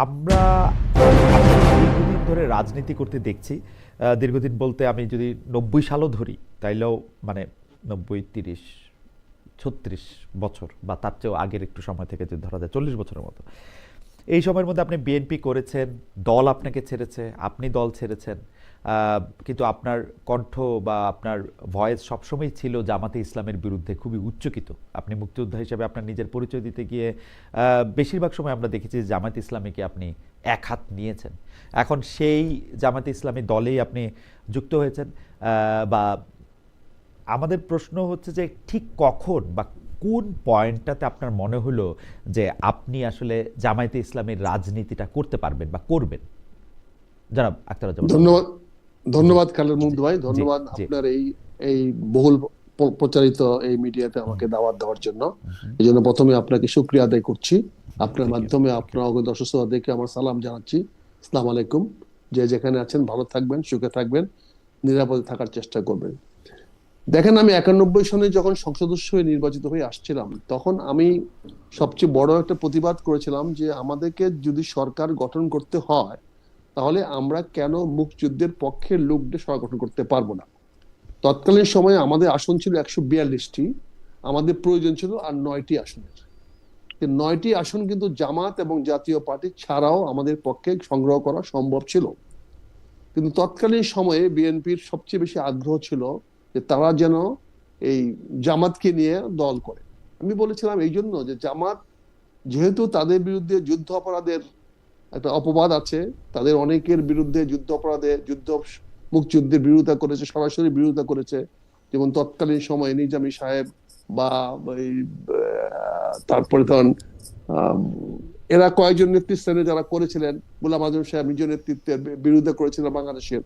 আমরা দীর্ঘদিন ধরে রাজনীতি করতে দেখছি দীর্ঘদিন বলতে আমি যদি নব্বই সালও ধরি, তাইলেও মানে নব্বই, তিরিশ, ছত্রিশ বছর বা তার চেয়েও আগের একটু সময় থেকে যদি ধরা যায়, চল্লিশ বছরের মতো। এই সময়ের মধ্যে আপনি বিএনপি করেছেন, দল আপনাকে ছেড়েছে, আপনি দল ছেড়েছেন। কিন্তু আপনার কণ্ঠ বা আপনার ভয়েস সবসময় ছিল জামাতে ইসলামের বিরুদ্ধে খুবই উচ্চকিত। আপনি মুক্তিযোদ্ধা হিসেবে আপনার নিজের পরিচয় দিতে গিয়ে বেশিরভাগ সময় আমরা দেখেছি যে জামাতে ইসলামীকে আপনি এক হাত নিয়েছেন। এখন সেই জামাতে ইসলামী দলেই আপনি যুক্ত হয়েছেন বা আমাদের প্রশ্ন হচ্ছে যে ঠিক কখন বা কোন পয়েন্টটাতে আপনার মনে হলো যে আপনি আসলে জামায়াতে ইসলামের রাজনীতিটা করতে পারবেন বা করবেন? জনাব আখতারুজ্জামান ধন্যবাদ। ধন্যবাদ খালেদ মুগ্ধ ভাই ধন্যবাদ আপনার এই এই বহুল প্রচারিত এই মিডিয়াতে আমাকে দাওয়াত দেওয়ার জন্য। এই জন্য প্রথমে আপনাকে শুক্রিয়া আদায় করছি। আপনার মাধ্যমে আপনার অগত অসুস্থতাদেরকে আমার সালাম জানাচ্ছি। আসসালামু আলাইকুম। যে যেখানে আছেন ভালো থাকবেন সুখে থাকবেন নিরাপদে থাকার চেষ্টা করবেন। দেখেন আমি একানব্বই সনে যখন সংসদ সদস্য হয়ে নির্বাচিত হয়ে আসছিলাম তখন আমি সবচেয়ে বড় একটা প্রতিবাদ করেছিলাম যে আমাদেরকে যদি সরকার গঠন করতে হয় তাহলে আমরা কেন মুক্তিযুদ্ধের পক্ষের লোকদের সরকার গঠন করতে পারব না? তৎকালীন সময়ে আমাদের আসন ছিল একশো বিয়াল্লিশটি, আমাদের প্রয়োজন ছিল আর নয়টি আসনের। নয়টি আসন কিন্তু জামাত এবং জাতীয় পার্টি ছাড়াও আমাদের পক্ষে সংগ্রহ করা সম্ভব ছিল। কিন্তু তৎকালীন সময়ে বিএনপির সবচেয়ে বেশি আগ্রহ ছিল যে তারা যেন এই জামাতকে নিয়ে দল করে। আমি বলেছিলাম এই জন্য যে জামাত যেহেতু তাদের বিরুদ্ধে যুদ্ধ অপরাধের একটা অপবাদ আছে। তাদের অনেকের বিরুদ্ধে যুদ্ধ অপরাধে যুদ্ধ মুক্তিযুদ্ধের বিরোধিতা করেছে সরাসরি বিরোধিতা করেছে। যেমন তৎকালীন সময়ে নিজামি সাহেব বা আহ, তারপরে আহ, এরা কয়েকজন নেতৃস্থানে যারা করেছিলেন গুলাম আজম সাহেব নিজ নেতৃত্বের বিরুদ্ধে করেছিলেন বাংলাদেশের।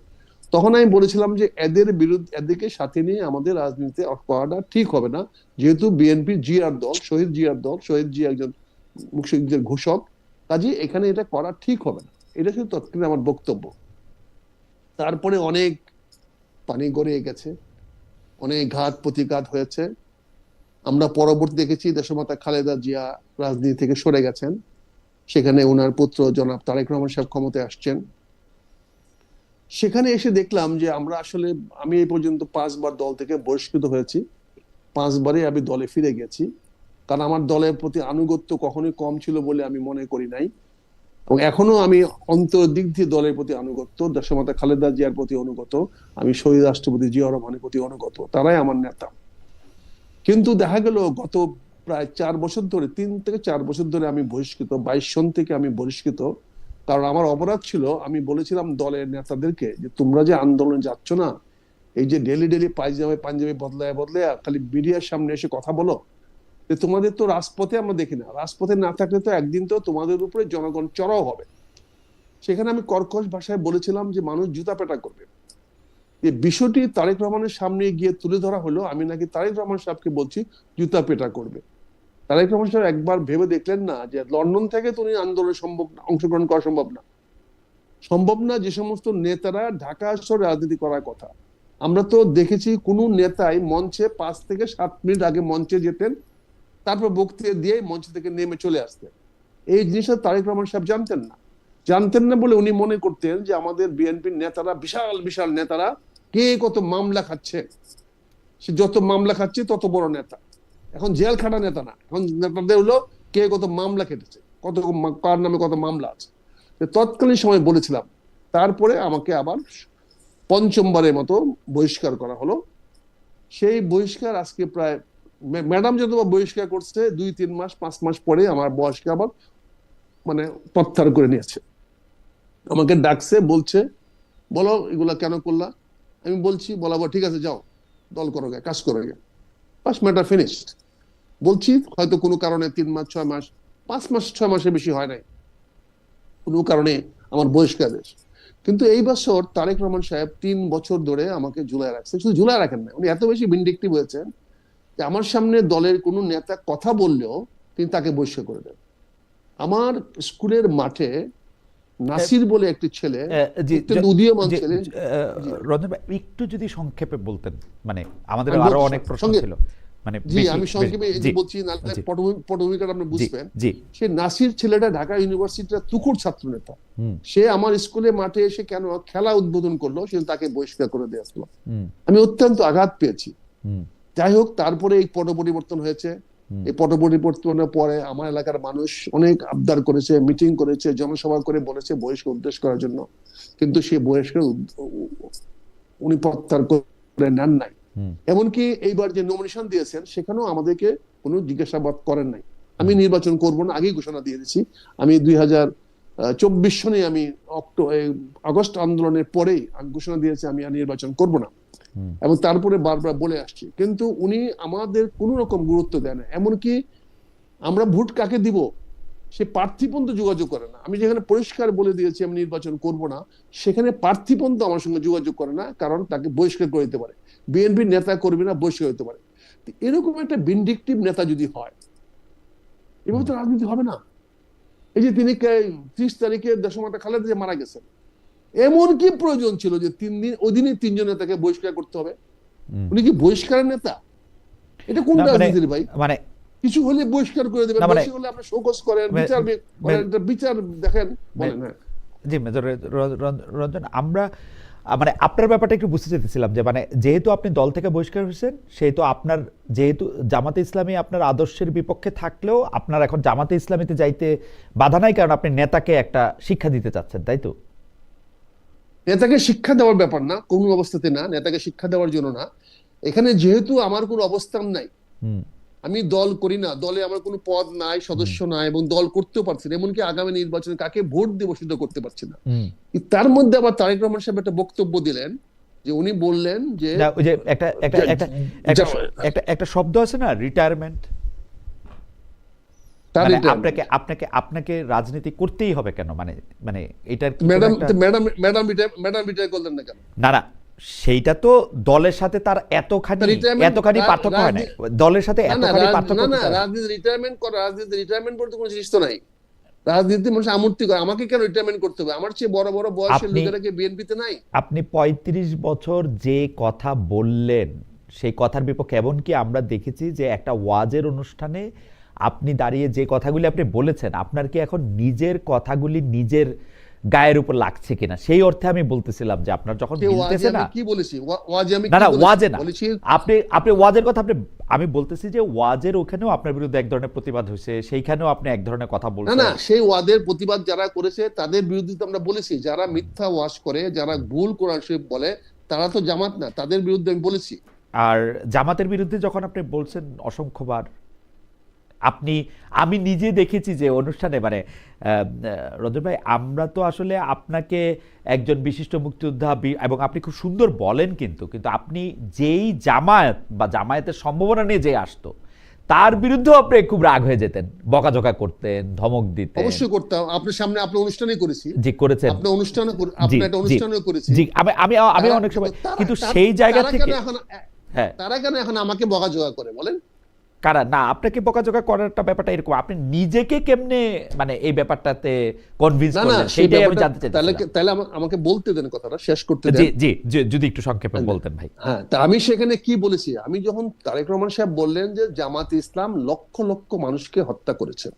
তখন আমি বলেছিলাম যে এদের বিরুদ্ধে এদেরকে সাথে নিয়ে আমাদের রাজনীতিতে করাটা ঠিক হবে না। যেহেতু বিএনপি জিয়ার দল শহীদ জিয়ার দল শহীদ জি একজন মুক্তিযুদ্ধের ঘোষক কাজে এখানে এটা করা ঠিক হবে না। এটা শুধু তৎকালীন আমার বক্তব্য। তারপরে অনেক পানি গড়িয়ে গেছে, অনেক ঘাত প্রতিঘাত হয়েছে। আমরা পরবর্তী দেখেছি দেশমাতা খালেদা জিয়া রাজনীতি থেকে সরে গেছেন। সেখানে ওনার পুত্র জনাব তারেক রহমান সাহেব ক্ষমতায় আসছেন। সেখানে এসে দেখলাম যে আমরা আসলে, আমি এই পর্যন্ত পাঁচবার দল থেকে বহিষ্কৃত হয়েছি। পাঁচবারই আমি দলে ফিরে গেছি। কারণ আমার দলের প্রতি আনুগত্য কখনোই কম ছিল বলে আমি মনে করি নাই। এবং এখনও আমি অন্তর দিক দিয়ে দলের প্রতি আনুগত্য দেশমাতা খালেদা জিয়ার প্রতি অনুগত, আমি শহীদ রাষ্ট্রপতি জিয়া রহমানের প্রতি অনুগত, তারাই আমার নেতা। কিন্তু দেখা গেল গত প্রায় চার বছর ধরে, তিন থেকে চার বছর ধরে আমি বহিষ্কৃত, বাইশ সন থেকে আমি বহিষ্কৃত। কারণ আমার অপরাধ ছিল, আমি বলেছিলাম দলের নেতাদেরকে যে তোমরা যে আন্দোলনে যাচ্ছ না, এই যে ডেলি ডেলি পায়জামে পাঞ্জাবি বদলায় বদলায়, খালি মিডিয়ার সামনে এসে কথা বলো যে তোমাদের তো রাজপথে আমরা দেখি না। রাজপথে না থাকলে তো একদিন তো তোমাদের উপরে জনগণ চড়াও হবে। সেখানে আমি কর্কশ ভাষায় বলেছিলাম যে মানুষ জুতা পেটা করবে। এই বিষয়টি তারেক রহমানের সামনে গিয়ে তুলে ধরা হলো, আমি নাকি তারেক রহমান সাহেবকে বলছি জুতা পেটা করবে। তারেক রহমান সাহেব একবার ভেবে দেখলেন না যে লন্ডন থেকে তো উনি আন্দোলনে সম্ভব না, অংশগ্রহণ করা সম্ভব না। সম্ভব না যে সমস্ত নেতারা ঢাকা শহরে রাজনীতি করার কথা। আমরা তো দেখেছি কোন নেতাই মঞ্চে পাঁচ থেকে সাত মিনিট আগে মঞ্চে যেতেন তারপর বক্তৃতা দিয়ে মঞ্চ থেকে নেমে চলে আসতেন। এই জিনিসটা তারেক রহমান সাহেব জানতেন না। জানতেন না বলে উনি মনে করতেন যে আমাদের বিএনপির নেতারা, বিশাল বিশাল নেতারা কে কত মামলা খাচ্ছে। সে যত মামলা খাচ্ছে, তত বড় নেতা। এখন জেল খাটা নেতা না। এখন নেতাদের হলো কে কত মামলা কেটেছে কত কার নামে কত মামলা আছে। তৎকালীন সময় বলেছিলাম, তারপরে আমাকে আবার পঞ্চমবারের মতো বহিষ্কার করা হলো। সেই বহিষ্কার আজকে প্রায় ম্যাডাম যত বহিষ্কার করছে, দুই, তিন মাস, পাঁচ মাস পরে আমার বয়সকে আবার মানে প্রত্যাহার করে নিয়েছে। আমাকে ডাকছে, বলছে, বলো, এগুলা কেন করলা? আমি বলছি, বলাবো, ঠিক আছে, যাও, দল করো গে কাজ করো গে পাঁচ ম্যাটার ফিনিশড। বলছি, হয়তো কোনো কারণে তিন মাস, ছয় মাস, পাঁচ মাস, ছয় মাসের বেশি হয় নাই। কোনো কারণে আমার বহিষ্কার। কিন্তু এই বছর তারেক রহমান সাহেব তিন বছর ধরে আমাকে ঝুলাই রাখছে। শুধু ঝুলাই রাখেন না, উনি এত বেশি ভিন্ডিকটিভ হয়েছেন আমার সামনে দলের কোনো নেতা কথা বললেও তিনি তাকে বহিষ্কার করে দেন। আমার স্কুলের মাঠে নাসির বলে একটি ছেলে উদীয়মান রঞ্জন একটু যদি সংক্ষেপে বলতেন মানে আমাদের আমি আরও অনেক প্রশ্ন ছিল। মানে জি আমি সংক্ষেপে এই বলছি পটভূমিকাটা আপনি বুঝবেন। সে নাসির ছেলেটা ঢাকা ইউনিভার্সিটির তুকুর ছাত্র নেতা সে আমার স্কুলে মাঠে এসে কেন খেলা উদ্বোধন করল সে তাকে বহিষ্কার করে দিয়ে আসলো আমি অত্যন্ত আঘাত পেয়েছি। যাই হোক তারপরে এই পট পরিবর্তন হয়েছে। এই পট পরিবর্তনের পরে আমার এলাকার মানুষ অনেক আবদার করেছে মিটিং করেছে জনসভা করে বলেছে বহিষ্কার উদ্দেশ্য করার জন্য। কিন্তু সে উদ- উনি প্রত্যাহার করে নেন নাই। এমনকি এইবার যে নমিনেশন দিয়েছেন সেখানেও আমাদেরকে কোনো জিজ্ঞাসাবাদ করেন নাই। আমি নির্বাচন করব না আগেই ঘোষণা দিয়ে দিয়েছি আমি দুই হাজার চব্বিশ সনে আমি অক্টো- আগস্ট আন্দোলনের পরেই ঘোষণা দিয়েছি আমি আর নির্বাচন করব না। এবং তারপরে বারবার বলে আসছি। কিন্তু উনি আমাদের কোনো রকম গুরুত্ব দেয় না। এমনকি আমরা ভোট কাকে দিব, সে প্রার্থী যোগাযোগ করে না। আমি যেখানে পরিষ্কার বলে দিয়েছি আমি নির্বাচন করব না, সেখানে প্রার্থী আমার সঙ্গে যোগাযোগ করে না, কারণ তাকে বহিষ্কার করে দিতে পারে। বিএনপির নেতা কর্মীরা বহিষ্কার হতে পারে। এরকম একটা বিন্ডিকটিভ নেতা যদি হয়, এভাবে তো রাজনীতি হবে না। এই যে তিনি ত্রিশ তারিখে দেশমাতা খালেদা যে মারা গেছেন। এমন কি প্রয়োজন ছিল যে তিন দিন দিনই তিনজন নেতাকে বহিষ্কার করতে হবে। উনি কি বহিষ্কারের নেতা? এটা কোন মানে- রাজনীতির ভাই? মানে কিছু হলে বহিষ্কার করে দেবেন মানে- বেশি হলে আপনি শোকজ করেন বিচার করেন, বিচার দেখেন বলেন হ্যাঁ। জি মেজর রঞ্জন আমরা মানে আপনার ব্যাপারটা একটু বুঝতে চেয়েছিলাম যে মানে যেহেতু আপনি দল থেকে বহিষ্কার হয়েছেন সেহেতু আপনার যেহেতু জামাতে ইসলামী আপনার আদর্শের বিপক্ষে থাকলেও আপনার এখন জামাতে ইসলামীতে যাইতে বাধা নাই কারণ আপনি নেতাকে একটা শিক্ষা দিতে চাচ্ছেন তাই তো? নেতাকে শিক্ষা দেওয়ার ব্যাপার না কোন অবস্থাতে না নেতাকে শিক্ষা দেওয়ার জন্য না। এখানে যেহেতু আমার কোনো অবস্থান নাই আমি দল করি না দলে আমার কোনো পদ নাই সদস্য নাই এবং দল করতেও পারছি না এমনকি আগামী নির্বাচনে কাকে ভোট দেবো সেটা করতে পারছি না। তার মধ্যে আবার তারেক রহমান সাহেব একটা বক্তব্য দিলেন যে উনি বললেন যে একটা একটা একটা একটা শব্দ আছে না রিটায়ারমেন্ট মানে আপনাকে আপনাকে আপনাকে রাজনীতি করতেই হবে কেন? মানে মানে এটার madam madam madam madam retire করলেন না কেন? না না সেইটা তো দলের সাথে তার এতখানি এতখানি পার্থক্য হয় না দলের সাথে এতখানি পার্থক্য না না রাজনীতি রিটায়ারমেন্ট করা রাজনীতি রিটায়ারমেন্ট করতে কোনো জিনিস তো নাই। রাজনীতি মানুষ আমূর্তি করে। আমাকে কেন রিটায়ারমেন্ট করতে হবে? আমার চেয়ে বড় বড় বয়সের লোকেরা কি বিএনপিতে নাই? আপনি ৩৫ বছর যে কথা বললেন সেই কথার বিপক্ষে এমনকি আমরা দেখেছি যে একটা ওয়াজের অনুষ্ঠানে আপনি দাঁড়িয়ে যে কথাগুলি আপনি বলেছেন আপনার কি এখন নিজের কথাগুলি নিজের গায়ের উপর লাগছে কিনা? সেই অর্থে আমি বলতেছিলাম যে আপনার যখন মিলতেছে না কি বলেছি? ওয়াজে আমি না না ওয়াজে না। আপনি আপনি ওয়াজের কথা আপনি আমি বলতেছি যে ওয়াজের ওখানেও আপনার বিরুদ্ধে এক ধরনের প্রতিবাদ হয়েছে সেইখানেও আপনি এক ধরনের কথা না বলছেন। না সেই ওয়াদের প্রতিবাদ যারা করেছে তাদের বিরুদ্ধে তো আমরা বলেছি যারা মিথ্যা ওয়াজ করে যারা ভুল কোরআন শরীফ বলে তারা তো জামাত না তাদের বিরুদ্ধে আমি বলেছি। আর জামাতের বিরুদ্ধে যখন আপনি বলছেন অসংখ্যবার আপনি আমি নিজে দেখেছি যে অনুষ্ঠানে মানে রঞ্জন ভাই আমরা তো আসলে আপনাকে একজন বিশিষ্ট মুক্তিযোদ্ধা এবং আপনি খুব সুন্দর বলেন কিন্তু কিন্তু আপনি যেই জামায়াত বা জামায়াতের সম্ভাবনা নিয়ে যে আসতো তার বিরুদ্ধেও আপনি খুব রাগ হয়ে যেতেন বকাঝকা করতেন ধমক দিতেন। অবশ্যই করতাম। আপনার সামনে আপনার অনুষ্ঠানে করেছি। জি করেছেন। আপনার অনুষ্ঠানে জি একটা অনুষ্ঠানে করেছি। জি আমি আমি আমি অনেক সময় কিন্তু সেই জায়গা থেকে হ্যাঁ। তারা কেন এখন আমাকে বকাঝকা করে বলেন? কারা? না আপনাকে বকাঝকা করারটা ব্যাপারটা এরকম। আপনি নিজেকে কেমনে মানে এই ব্যাপারটাতে কনভিন্স না না করলেন? সেই আমি জানতে চাই তাহলে তাহলে আমাকে বলতে দেন কথাটা শেষ করতে দেন। জি জি যদি একটু সংক্ষেপে বলতেন ভাই। হ্যাঁ তা আমি সেখানে কি বলেছি? আমি যখন তারেক রহমান সাহেব বললেন যে জামাত ইসলাম লক্ষ লক্ষ মানুষকে হত্যা করেছে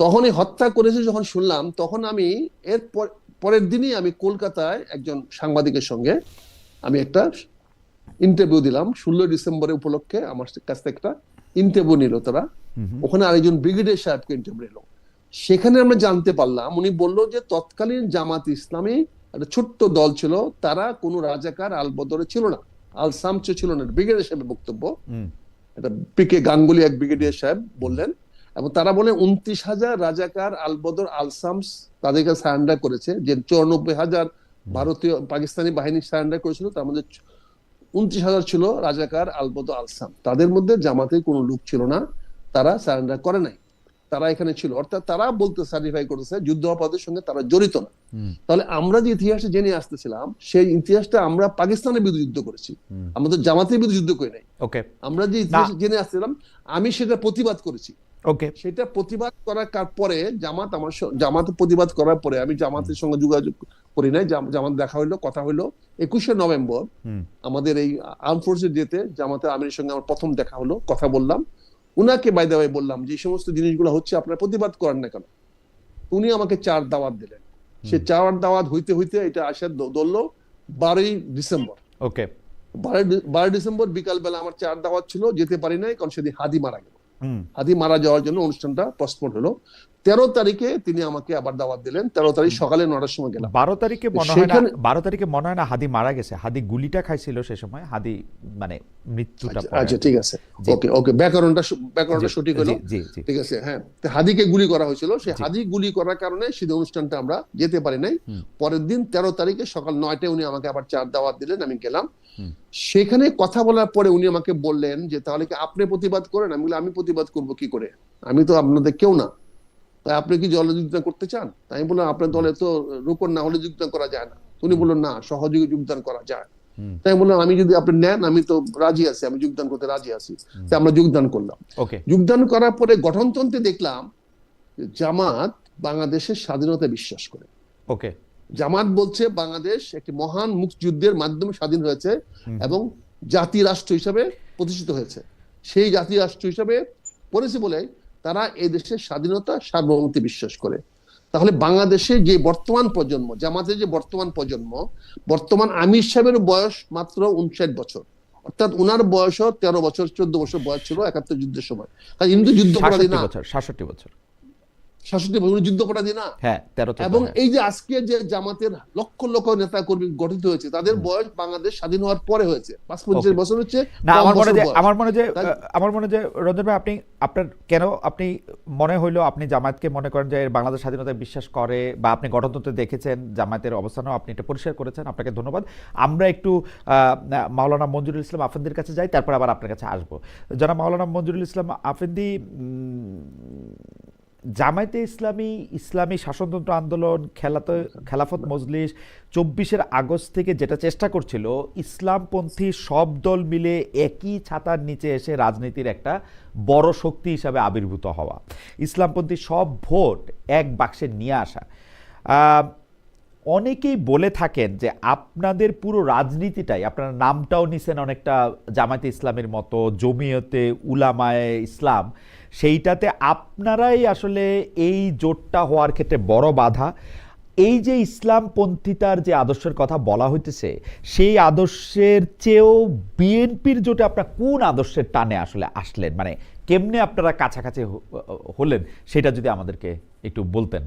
তখন এই হত্যা করেছে যখন শুনলাম তখন আমি এর পর- পরের দিনই আমি কলকাতায় একজন সাংবাদিকের সঙ্গে আমি একটা ইন্টারভিউ দিলাম। ষোলো ডিসেম্বরের উপলক্ষে আমার কাছ থেকে একটা ইন্টারভিউ নিল তারা। ওখানে আরেকজন ব্রিগেডিয়ার সাহেবকে ইন্টারভিউ এলো সেখানে আমরা জানতে পারলাম উনি বলল যে তৎকালীন জামাত ইসলামী একটা ছোট্ট দল ছিল তারা কোনো রাজাকার আল বদরে ছিল না। আল সামচে ছিল না ব্রিগেডিয়ার সাহেবের বক্তব্য। এটা পিকে গাঙ্গুলি এক ব্রিগেডিয়ার সাহেব বললেন। এবং তারা বলে উনত্রিশ হাজার রাজাকার আল বদর আল সামস তাদেরকে সারেন্ডার করেছে। যে চৌরানব্বই হাজার ভারতীয় পাকিস্তানি বাহিনী সারেন্ডার করেছিল তার মধ্যে উনত্রিশ হাজার ছিল রাজাকার আল বদর আল সাম তাদের মধ্যে জামাতের কোনো লোক ছিল না তারা সারেন্ডার করে নাই। তারা এখানে ছিল। অর্থাৎ তারা বলতে সার্টিফাই করেছে যুদ্ধাপরাধের সঙ্গে তারা জড়িত না। তাহলে আমরা যে ইতিহাসে জেনে আসতেছিলাম সেই ইতিহাসটা আমরা পাকিস্তানের বিরুদ্ধে যুদ্ধ করেছি। আমরা তো জামাতের বিরুদ্ধে যুদ্ধ করি নাই। ওকে আমরা যে ইতিহাস জেনে আসছিলাম আমি সেটা প্রতিবাদ করেছি। ওকে সেটা প্রতিবাদ করার কার পরে জামাত আমার জামাত প্রতিবাদ করার পরে আমি জামাতের সঙ্গে যোগাযোগ করি নাই। জামাত দেখা হইল কথা হইল। একুশে নভেম্বর আমাদের এই আর্ম ফোর্সের যেতে জামাতে আমিরের সঙ্গে আমার প্রথম দেখা হলো কথা বললাম। উনাকে বাই দাওয়াই বললাম যে সমস্ত জিনিসগুলো হচ্ছে আপনারা প্রতিবাদ করেন না কেন? উনি আমাকে চার দাওয়াত দিলেন। সে চার দাওয়াত হইতে হইতে এটা আসার ধরলো বারোই ডিসেম্বর। ওকে বারোই ডিসেম্বর বিকালবেলা আমার চার দাওয়াত ছিল যেতে পারি নাই কারণ সেদিন হাদি মারা গেল। হাদি মারা যাওয়ার জন্য অনুষ্ঠানটা পোস্টপোন হলো। তেরো তারিখে তিনি আমাকে আবার দাওয়াত দিলেন। তেরো তারিখ সকালে নটার সময় গেলাম। বারো তারিখে মনে হয় না বারো তারিখে মনে হয় না হাদি মারা গেছে। হাদি গুলিটা খাইছিল সে সময়। হাদি মানে মৃত্যুটা আচ্ছা, আচ্ছা ঠিক আছে। ওকে ওকে। ব্যাকরণটা সু- ব্যাকরণটা সঠিক হলো? ঠিক আছে হ্যাঁ। তো হাদিকে গুলি করা হয়েছিল। সেই জি। হাদি গুলি করার কারণে সেই অনুষ্ঠানটা আমরা যেতে পারি নাই। পরের দিন তেরো তারিখে সকাল নয়টায় উনি আমাকে আবার চার দাওয়াত দিলেন। আমি গেলাম। সেখানে কথা বলার পরে উনি আমাকে বললেন যে তাহলে কি আপনি প্রতিবাদ করেন? আমি বললাম আমি প্রতিবাদ করব কি করে? আমি তো আপনাদের কেউ না। তাই আপনি কি দলে যোগদান করতে চান? তাই আমি বললাম আপনার দলে তো রোপণ না হলে যোগদান করা যায় না। উনি বললেন না সহযোগী যোগদান করা যায়। তাই বললাম আমি যদি আপনি নেন আমি তো রাজি আছি আমি যোগদান করতে রাজি আছি। তাই আমরা যোগদান করলাম। ওকে। যোগদান করার পরে গঠনতন্ত্রে দেখলাম জামাত বাংলাদেশের স্বাধীনতা বিশ্বাস করে। ওকে। জামাত বলছে বাংলাদেশ একটি মহান মুক্তিযুদ্ধের মাধ্যমে স্বাধীন হয়েছে এবং জাতি রাষ্ট্র হিসাবে প্রতিষ্ঠিত হয়েছে। সেই জাতি রাষ্ট্র হিসাবে করেছে বলে তারা এই দেশের স্বাধীনতা সার্বভৌমত্বে বিশ্বাস করে। তাহলে বাংলাদেশে যে বর্তমান প্রজন্ম জামাতের যে বর্তমান প্রজন্ম বর্তমান আমির সাহেবের বয়স মাত্র উনষাট বছর। অর্থাৎ উনার বয়সও তেরো বছর চোদ্দ বছর বয়স ছিল একাত্তর যুদ্ধের সময়। তো যুদ্ধপরাধী সাতষট্টি বছর। শাসক উনি যুদ্ধপরাধী না। হ্যাঁ এবং হ্যাঁ। এই যে আজকে যে জামাতের লক্ষ লক্ষ নেতা কর্মী গঠিত হয়েছে তাদের বয়স বাংলাদেশ স্বাধীন হওয়ার পরে হয়েছে। পাঁচ পঞ্চাশ. বছর হচ্ছে না আমার মনে যে আমার মনে যে আমার মনে যে রঞ্জন ভাই আপনি আপনার কেন আপনি মনে হইল আপনি জামায়াতকে মনে করেন যে বাংলাদেশ স্বাধীনতায় বিশ্বাস করে বা আপনি গঠনতন্ত্রে দেখেছেন জামায়াতের অবস্থানও আপনি এটা পরিষ্কার করেছেন আপনাকে ধন্যবাদ। আমরা একটু আহ, মাওলানা মঞ্জুরুল ইসলাম আফেন্দির কাছে যাই তারপর আবার আপনার কাছে আসব। যারা মাওলানা মঞ্জুরুল ইসলাম আফেন্দি জামায়াতে ইসলামী ইসলামী শাসনতন্ত্র আন্দোলন, খেলাত, খেলাফত মজলিস চব্বিশের আগস্ট থেকে যেটা চেষ্টা করছিল, ইসলামপন্থী সব দল মিলে একই ছাতার নিচে এসে রাজনীতির একটা বড় শক্তি হিসাবে আবির্ভূত হওয়া। ইসলামপন্থী সব ভোট এক বাক্সে নিয়ে আসা। অনেকেই বলে থাকেন যে আপনাদের পুরো রাজনীতিটাই, আপনার নামটাও নিছেন অনেকটা জামায়াতে ইসলামের মতো, জমিয়তে উলামায়ে ইসলাম, সেইটাতে আপনারাই আসলে এই জোটটা হওয়ার ক্ষেত্রে বড় বাধা। এই যে ইসলামপন্থিতার যে আদর্শের কথা বলা হইতেছে, সেই আদর্শের চেয়েও বিএনপির জোটে আপনার কোন আদর্শের টানে আসলে আসলেন? মানে কেমনে আপনারা কাছাকাছি হলেন? সেটা যদি আমাদেরকে একটু বলতেন।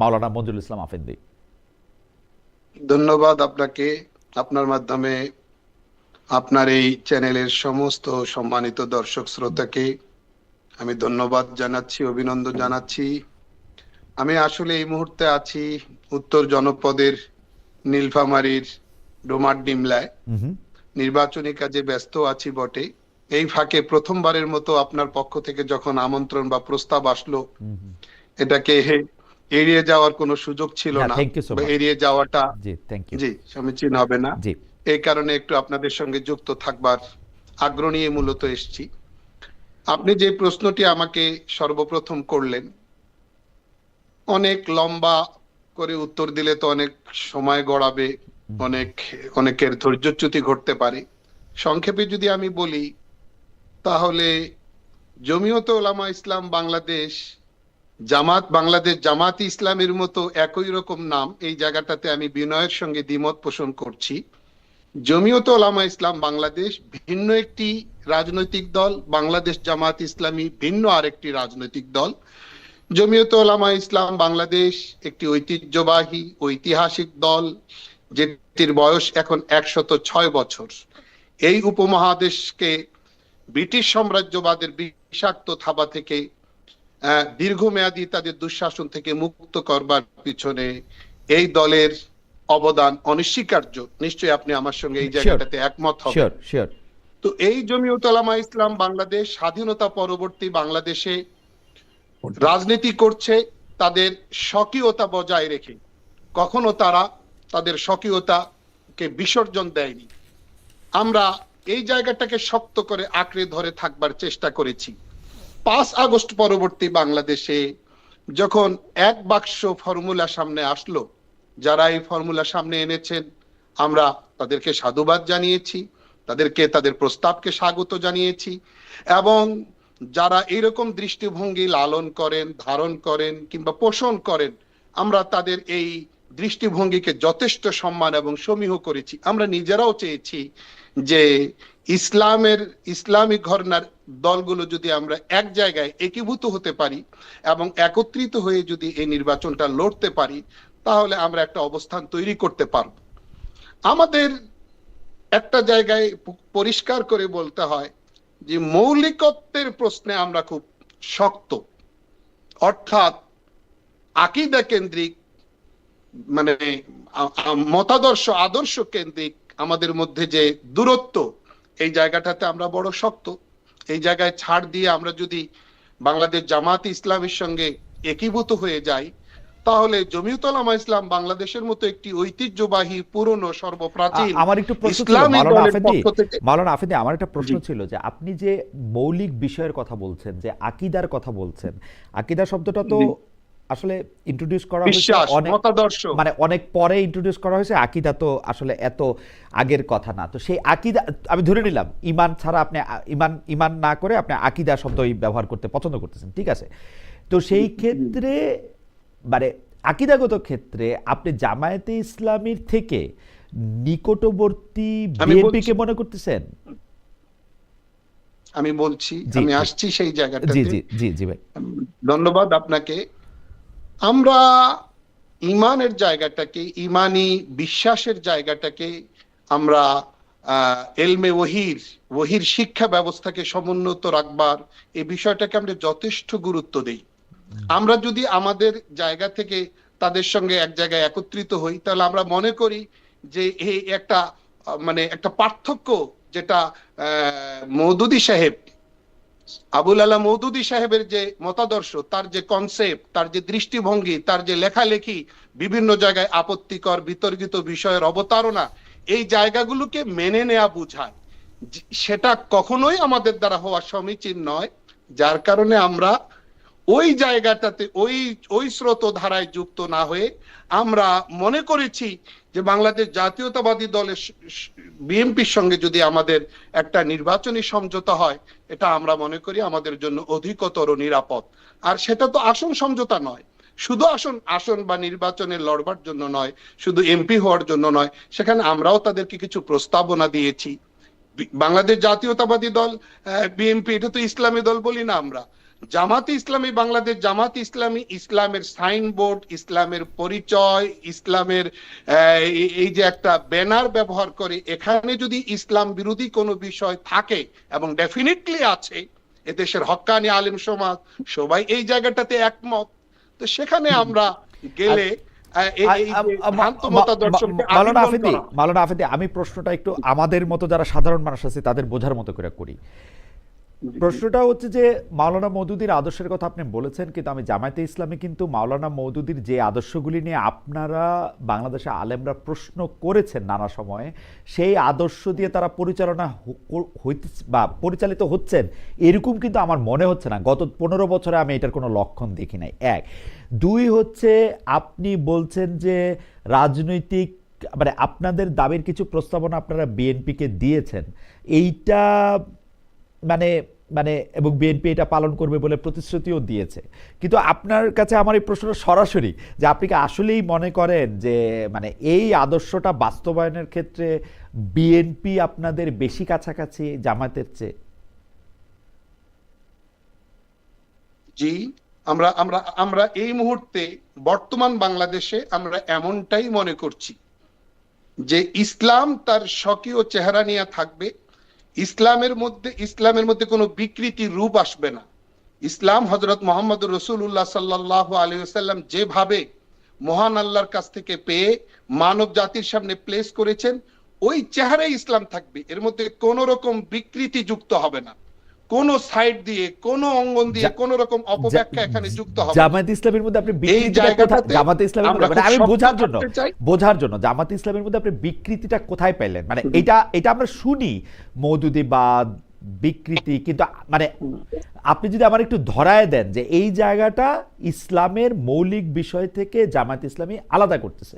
মাওলানা মঞ্জুল ইসলাম আফেন্দি। ধন্যবাদ আপনাকে। আপনার মাধ্যমে আপনার এই চ্যানেলের সমস্ত সম্মানিত দর্শক শ্রোতাকে আমি ধন্যবাদ জানাচ্ছি অভিনন্দন জানাচ্ছি। আমি আসলে এই মুহূর্তে আছি উত্তর জনপদের নীলফামারীর ডোমার ডিমলায়। নির্বাচনী কাজে ব্যস্ত আছি বটে। এই ফাঁকে প্রথমবারের মতো আপনার পক্ষ থেকে যখন আমন্ত্রণ বা প্রস্তাব আসলো এটাকে এড়িয়ে যাওয়ার কোনো সুযোগ ছিল না. এড়িয়ে যাওয়াটা জি থ্যাংক ইউ জি সমীচীন হবে না। জি। এই কারণে একটু আপনাদের সঙ্গে যুক্ত থাকবার আগ্রহ নিয়ে মূলত এসেছি। আপনি যে প্রশ্নটি আমাকে সর্বপ্রথম করলেন অনেক লম্বা করে উত্তর দিলে তো অনেক সময় গড়াবে অনেক অনেকের ধৈর্যচ্যুতি ঘটতে পারে। সংক্ষেপে যদি আমি বলি তাহলে জমিয়ত ওলামা ইসলাম বাংলাদেশ জামাত, বাংলাদেশ জামাত ইসলামের মতো একই রকম নাম এই জায়গাটাতে আমি বিনয়ের সঙ্গে দ্বিমত পোষণ করছি। জমিয়ত ওলামা ইসলাম বাংলাদেশ ভিন্ন একটি রাজনৈতিক দল, বাংলাদেশ জামাত ইসলামী ভিন্ন আরেকটি রাজনৈতিক দল। জমিয়ত ওলামা ইসলাম বাংলাদেশ একটি ঐতিহ্যবাহী, ঐতিহাসিক দল, যেটির বয়স এখন একশত ছয় বছর। এই উপমহাদেশকে ব্রিটিশ সাম্রাজ্যবাদের বিষাক্ত থাবা থেকে দীর্ঘমেয়াদী তাদের দুঃশাসন থেকে মুক্ত করবার পিছনে এই দলের অবদান অনস্বীকার্য। নিশ্চয়ই আপনি আমার সঙ্গে এই জায়গাটাতে একমত হবেন। তো এই জমিয়ত ওলামা ইসলাম বাংলাদেশ স্বাধীনতা পরবর্তী বাংলাদেশে রাজনীতি করছে তাদের স্বকীয়তা বজায় রেখে। কখনো তারা তাদের স্বকীয়তাকে বিসর্জন দেয়নি। আমরা এই জায়গাটাকে শক্ত করে আঁকড়ে ধরে থাকবার চেষ্টা করেছি। পাঁচ আগস্ট পরবর্তী বাংলাদেশে যখন এক বাক্স ফর্মুলা সামনে আসলো, যারা এই ফর্মুলা সামনে এনেছেন, আমরা তাদেরকে সাধুবাদ জানিয়েছি, তাদেরকে, তাদের প্রস্তাবকে স্বাগত জানিয়েছি, এবং যারা এরকম দৃষ্টিভঙ্গি লালন করেন, ধারণ করেন কিংবা পোষণ করেন, আমরা তাদের এই দৃষ্টিভঙ্গিকে যথেষ্ট সম্মান এবং সমীহ করেছি। আমরা নিজেরাও চেয়েছি যে ইসলামের ইসলামিক ঘরনার দলগুলো যদি আমরা এক জায়গায় একীভূত হতে পারি এবং একত্রিত হয়ে যদি এই নির্বাচনটা লড়তে পারি, তাহলে আমরা একটা অবস্থান তৈরি করতে পারব। আমাদের একটা জায়গায় পরিষ্কার করে বলতে হয় যে মৌলিকত্বের প্রশ্নে আমরা খুব শক্ত। অর্থাৎ আকিদা কেন্দ্রিক মানে মতাদর্শ আদর্শ কেন্দ্রিক আমাদের মধ্যে যে দূরত্ব এই জায়গাটাতে আমরা বড় শক্ত এই জায়গায় ছাড় দিয়ে আমরা যদি বাংলাদেশ জামাত ইসলামের সঙ্গে একীভূত হয়ে যাই তাহলে জমিউতলামা ইসলাম বাংলাদেশের মতো একটি ঐতিহ্যবাহী পুরনো সর্বপ্রাচীন আমার একটু প্রশ্ন ছিল মাওলানা আফেদি আমার একটা প্রশ্ন ছিল যে আপনি যে মৌলিক বিষয়ের কথা বলছেন যে আকিদার কথা বলছেন আকিদা শব্দটা তো। আসলে ইন্ট্রোডিউস করা হয়েছে অনেক মানে অনেক পরে ইন্ট্রোডিউস করা হয়েছে আকিদা তো আসলে এত আগের কথা না। তো সেই আকিদা আমি ধরে নিলাম ইমান ছাড়া আপনি ইমান ইমান না করে আপনি আকিদা শব্দই ব্যবহার করতে পছন্দ করতেছেন ঠিক আছে? তো সেই ক্ষেত্রে মানে আকিদাগত ক্ষেত্রে আপনি জামায়াতে ইসলামীর থেকে নিকটবর্তী আমি বিএনপিকে বলছি- মনে করতেছেন? আমি বলছি আমি আসছি সেই জি জি জি জি ভাই। ধন্যবাদ আপনাকে। আমরা ইমানের জায়গাটাকে ইমানি বিশ্বাসের জায়গাটাকে আমরা এলমে ওহির ওহির শিক্ষা ব্যবস্থাকে সমুন্নত রাখবার এই বিষয়টাকে আমরা যথেষ্ট গুরুত্ব দেই। আমরা যদি আমাদের জায়গা থেকে তাদের সঙ্গে এক জায়গায় একত্রিত হই তাহলে আমরা মনে করি যে এই একটা মানে একটা পার্থক্য যেটা মৌদুদি সাহেব আবুল আলা মৌদুদি সাহেবের যে মতাদর্শ, তার যে কনসেপ্ট তার যে দৃষ্টিভঙ্গি, তার যে লেখালেখি, বিভিন্ন জায়গায় আপত্তিকর, বিতর্কিত বিষয়ের অবতারণা, এই জায়গাগুলোকে মেনে নেয়া বুঝায়। সেটা কখনোই আমাদের দ্বারা হওয়া সমীচীন নয়, যার কারণে আমরা ওই জায়গাটাতে, ওই ওই স্রোত ধারায় যুক্ত না হয়ে আমরা মনে করেছি যে বাংলাদেশ জাতীয়তাবাদী দলের বিএনপির সঙ্গে যদি আমাদের একটা নির্বাচনী সমঝোতা হয়, এটা আমরা মনে করি আমাদের জন্য অধিকতর নিরাপদ। আর সেটা তো আসন সমঝোতা নয়। শুধু আসন আসন বা নির্বাচনে লড়বার জন্য নয়, শুধু এমপি হওয়ার জন্য নয়, সেখানে আমরাও তাদেরকে কিছু প্রস্তাবনা দিয়েছি। বাংলাদেশ জাতীয়তাবাদী দল বিএনপি, এটা তো ইসলামী দল বলি না আমরা। জামাত ইসলামী বাংলাদেশ জামাত ইসলামী ইসলামের সাইনবোর্ড ইসলামের পরিচয় ইসলামের এই- যে একটা ব্যানার ব্যবহার করে এখানে যদি ইসলাম বিরোধী কোনো বিষয় থাকে এবং ডেফিনেটলি আছে এদেশের হক্কানি আলিম সমাজ সবাই এই জায়গাটাতে একমত। তো সেখানে আমরা গেলে আমি প্রশ্নটা একটু আমাদের মতো যারা সাধারণ মানুষ আছে তাদের বোঝার মতো করে করি। প্রশ্নটা হচ্ছে যে, মাওলানা মৌদুদির আদর্শের কথা আপনি বলেছেন, কিন্তু আমি জামায়াতে ইসলামে কিন্তু মাওলানা মৌদুদির যে আদর্শগুলি নিয়ে আপনারা বাংলাদেশে আলেমরা প্রশ্ন করেছেন নানা সময়ে, সেই আদর্শ দিয়ে তারা পরিচালনা হইতে, বা পরিচালিত হচ্ছেন, এরকম কিন্তু আমার মনে হচ্ছে না। গত পনেরো বছরে আমি এটার কোনো লক্ষণ দেখি নাই। এক। দুই হচ্ছে, আপনি বলছেন যে, রাজনৈতিক মানে আপনাদের দাবির কিছু প্রস্তাবনা আপনারা বিএনপিকে দিয়েছেন। এইটা মানে মানে এবং বিএনপি এটা পালন করবে বলে প্রতিশ্রুতিও দিয়েছে। কিন্তু আপনার কাছে আমার এই প্রশ্নটা সরাসরি যে আপনি কি আসলেই মনে করেন যে মানে এই আদর্শটা বাস্তবায়নের ক্ষেত্রে বিএনপি আপনাদের বেশি কাছাকাছি জামাতের চেয়ে? জি, আমরা আমরা আমরা এই মুহূর্তে বর্তমান বাংলাদেশে আমরা এমনটাই মনে করছি যে ইসলাম তার স্বকীয় চেহারা নিয়ে থাকবে ইসলামের মধ্যে ইসলামের মধ্যে কোনো বিকৃতি রূপ আসবে না। ইসলাম হজরত মোহাম্মদ রসুল্লাহ সাল্লাহ আলিয়াল্লাম যেভাবে মহান আল্লাহর কাছ থেকে পেয়ে মানব জাতির সামনে প্লেস করেছেন, ওই চেহারাই ইসলাম থাকবে। এর মধ্যে কোন রকম বিকৃতি যুক্ত হবে না। কোন সাইড দিয়ে কোন অঙ্গন দিয়ে কোন রকম অপব্যাখ্যা এখানে যুক্ত হবে। জামায়াত ইসলামের মধ্যে আপনি বিকৃতিটা জামাত ইসলামের মধ্যে মানে আমি বোঝার জন্য বোঝার জন্য জামাত ইসলামের মধ্যে আপনি বিকৃতিটা কোথায় পাইলেন মানে এটা এটা আমরা শুনি বিকৃতি কিন্তু মানে আপনি যদি আমার একটু ধরায় দেন যে এই জায়গাটা ইসলামের মৌলিক বিষয় থেকে জামাত ইসলামী আলাদা করতেছে।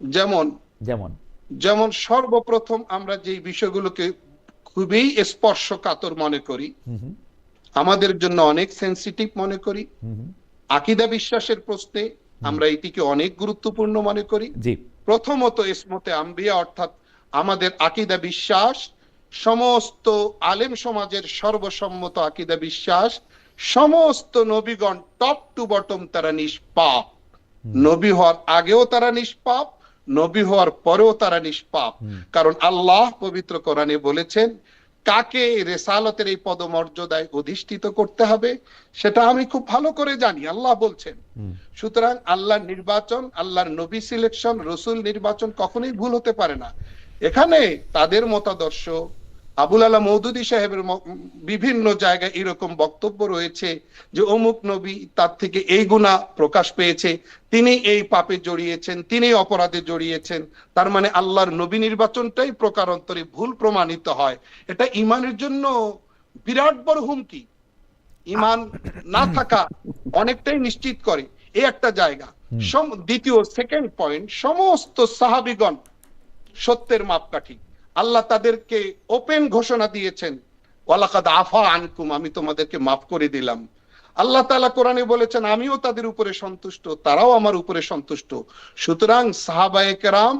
যেমন যেমন? যেমন সর্বপ্রথম আমরা যে বিষয়গুলোকে খুবই স্পর্শকাতর মনে করি। আমাদের জন্য অনেক সেন্সিটিভ মনে করি। আকিদা বিশ্বাসের প্রশ্নে আমরা এটিকে অনেক গুরুত্বপূর্ণ মনে করি। প্রথমত ইসমতে আম্বিয়া অর্থাৎ আমাদের আকিদা বিশ্বাস সমস্ত আলেম সমাজের সর্বসম্মত আকিদা বিশ্বাস সমস্ত নবীগণ টপ টু বটম তারা নিষ্পাপ। নবী হওয়ার আগেও তারা নিষ্পাপ নবী হওয়ার পরেও তারা নিষ্পাপ। কারণ আল্লাহ পবিত্র কোরআনে বলেছেন কাকে রেসালতের এই পদমর্যাদায় অধিষ্ঠিত করতে হবে সেটা আমি খুব ভালো করে জানি। আল্লাহ বলছেন সুতরাং আল্লাহর নির্বাচন আল্লাহর নবী সিলেকশন রসুল নির্বাচন কখনোই ভুল হতে পারে না। এখানে তাদের মতাদর্শ আবুল আলা মৌদুদি সাহেবের বিভিন্ন জায়গায় এরকম বক্তব্য রয়েছে যে অমুক নবী তার থেকে এই গুণা প্রকাশ পেয়েছে তিনি এই পাপে জড়িয়েছেন তিনি অপরাধে জড়িয়েছেন। তার মানে আল্লাহর নবী নির্বাচনটাই প্রকারান্তরে ভুল প্রমাণিত হয়। এটা ইমানের জন্য বিরাট বড় হুমকি। ইমান না থাকা অনেকটাই নিশ্চিত করে এই একটা জায়গা। দ্বিতীয় সেকেন্ড পয়েন্ট সমস্ত সাহাবিগণ সত্যের মাপকাঠি। আল্লাহ তাদেরকে ওপেন ঘোষণা দিয়েছেন। ওয়ালাকাদ আফা আনকুম আমি তোমাদেরকে মাফ করে দিলাম। আল্লাহ তাআলা কোরআনে বলেছেন আমিও তাদের উপরে সন্তুষ্ট তারাও আমার উপরে সন্তুষ্ট। সুতরাং সাহাবায়ে কেরাম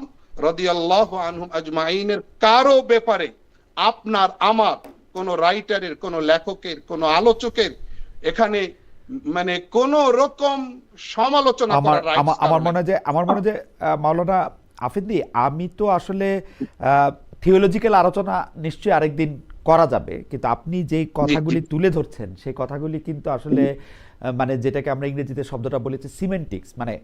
রাদিয়াল্লাহু আনহুম আজমাইনের কারও ব্যাপারে আপনার আমার কোন রাইটারের কোন লেখকের কোন আলোচকের এখানে মানে কোন রকম সমালোচনা আমার আমার। মনে হয় যে আমার মনে হয় যে মাওলানা আফিদি আমি তো আসলে থিওলজিক্যাল আলোচনা নিশ্চয়ই আরেকদিন করা যাবে কিন্তু আপনি যে কথাগুলি তুলে ধরছেন সেই কথাগুলি কিন্তু আসলে মানে যেটাকে আমরা ইংরেজিতে শব্দটা বলেছি সিমেন্টিক্স মানে